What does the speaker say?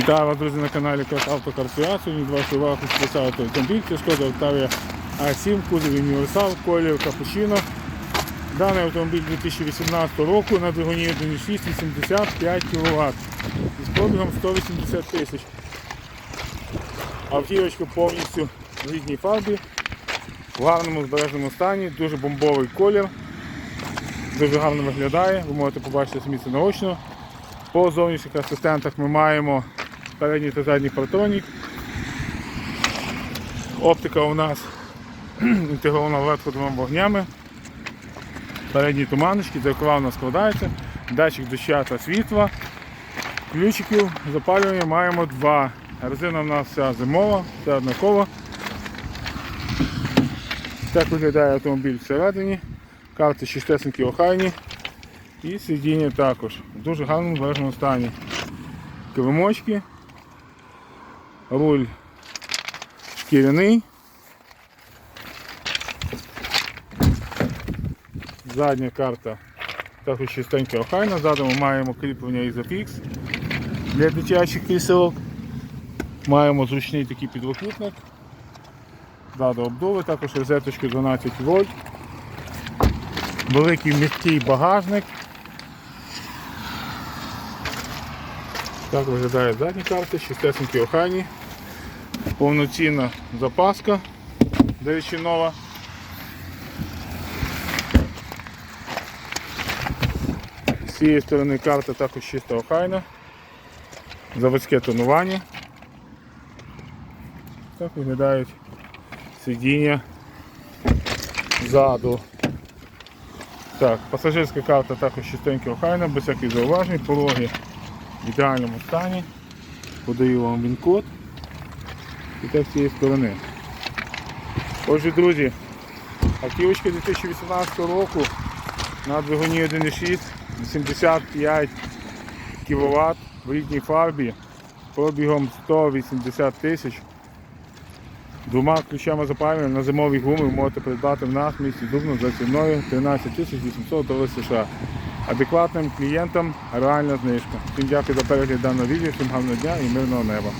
Вітаю вас, друзі, на каналі Крас Автокарпіа. Сьогодні з вашої уваги представити автомобіль. Це Шкода Octavia А7, кузов універсал, колір капучино. Даний автомобіль 2018 року на двигуні 1.6 85 кВт із пробігом 180 тисяч. Автівочка повністю в рідній фарбі, в гарному збереженому стані, дуже бомбовий колір, дуже гарно виглядає, ви можете побачити самі це наочно. По зовнішніх асистентах ми маємо передній та задній партронік. Оптика у нас інтегрована вверх-двома вогнями. Передні туманочки, дзеркала у нас складаються, датчик доща та світла. Ключиків запалювання маємо два. Резина у нас вся зимова, вся однакова. Так виглядає автомобіль всередині. Карти чистесенькі охайні. І сидіння також в дуже гарному збереженому стані. Килимочки, руль шкіряний. Задня карта також чистенька охайна. Ззаду ми маємо кріплення Isofix для дитячих кріселок. Маємо зручний такий підлокітник. Ззаду обдуви, також розеточки 12 вольт. Великий міський багажник. Так виглядає задні карти, чистесенькі охайні. Повноцінна запаска, до нова. З цієї сторони карта також чисто охайна. Заводське тонування. Так виглядають сидіння ззаду. Так, пасажирська карта також чистенька охайна, без всяких зауважень, пороги в ідеальному стані. Подаю вам він-код. І так з цієї сторони. Отже, друзі, автівочка 2018 року на двигуні 1.6, 85 кВт в рідній фарбі, пробігом 180 тисяч. Двома ключами запалювання на зимові гуми можете придбати в нас в місті Дубно за ціною 13 800 доларів США. Адекватним клієнтам реальна знижка. Всім дякую за перегляд даного відео, всім гарного дня і мирного неба.